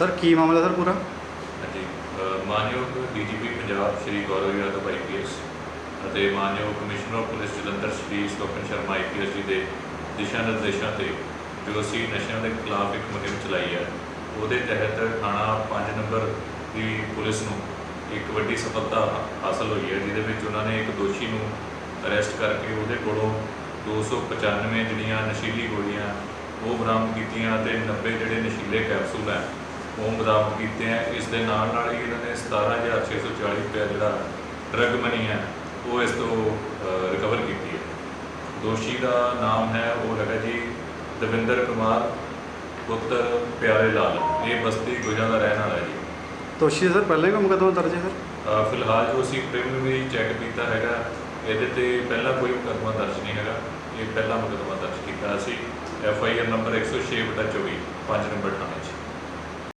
Sir ਕੀ ਮਾਮਲਾ sir ਪੂਰਾ? ਹਾਂਜੀ ਅ, ਮਾਨਯੋਗ ਡੀਜੀਪੀ ਪੰਜਾਬ ਸ਼੍ਰੀ ਗੌਰਵ ਯਾਦਵ ਆਈਪੀਐਸ ਅਤੇ ਮਾਨਯੋਗ commissioner of police Jalandhar Shri Swapan Sharma IPS ji ਦੇ ਦਿਸ਼ਾ ਨਿਰਦੇਸ਼ਾਂ ਤੇ ਜੋ ਅਸੀਂ ਨਸ਼ਿਆਂ ਦੇ ਖਿਲਾਫ ਇੱਕ ਮੁਹਿੰਮ ਚਲਾਈ ਹੈ ਉਹਦੇ ਤਹਿਤ ਥਾਣਾ 5 ਨੰਬਰ ਦੀ ਪੁਲਿਸ ਨੂੰ ਇੱਕ ਵੱਡੀ ਸਫਲਤਾ ਹਾਸਲ ਹੋਈ ਹੈ ਜਿਹਦੇ ਵਿੱਚ ਉਹਨਾਂ ਨੇ ਇੱਕ ਦੋਸ਼ੀ ਨੂੰ ਅਰੈਸਟ ਕਰਕੇ ਉਹਦੇ ਕੋਲੋਂ 295 ਜਿਹੜੀਆਂ ਨਸ਼ੀਲੀ ਗੋਲੀਆਂ ਉਹ ਬਰਾਮਦ ਕੀਤੀਆਂ ਤੇ 90 ਜਿਹੜੇ ਨਸ਼ੀਲੇ ਕੈਪਸੂਲ ਹੈ ਉਹ ਬਰਾਮਦ ਕੀਤੇ ਹੈ ਇਸ ਦੇ ਨਾਲ ਨਾਲ ਹੀ ਇਹਨਾਂ ਨੇ 17640 ਰੁਪਏ ਜਿਹੜਾ ਡਰਗ ਮਨੀ ਹੈ ਉਹ ਇਸ ਤੋਂ ਰਿਕਵਰ ਕੀਤੀ ਹੈ। ਦੋਸ਼ੀ ਦਾ ਨਾਮ ਹੈ ਉਹ ਹੈਗਾ ਜੀ ਦਵਿੰਦਰ ਕੁਮਾਰ ਪੁੱਤਰ ਪਿਆਰੇ ਲਾਲ। ਇਹ ਬਸਤੀ ਗੁਜਾ ਦਾ ਰਹਿਣ ਵਾਲਾ ਜੀ। ਦੋਸ਼ੀ ਸਰ ਪਹਿਲਾਂ ਕੋਈ ਮੁਕੱਦਮਾ ਦਰਜ ਹੈ ਸਰ? ਫਿਲਹਾਲ ਜੋ ਅਸੀਂ ਪ੍ਰੀਲਿਮਿਨਰੀ ਚੈੱਕ ਕੀਤਾ ਹੈਗਾ ਇਹਦੇ ਤੇ ਪਹਿਲਾਂ ਕੋਈ ਮੁਕੱਦਮਾ ਦਰਜ ਨਹੀਂ ਹੈਗਾ। ਇਹ ਪਹਿਲਾ ਮੁਕੱਦਮਾ ਦਰਜ ਕੀਤਾ ਅਸੀਂ। F I R number 106/24 5 number ਥਾਣੇ 'ਚ।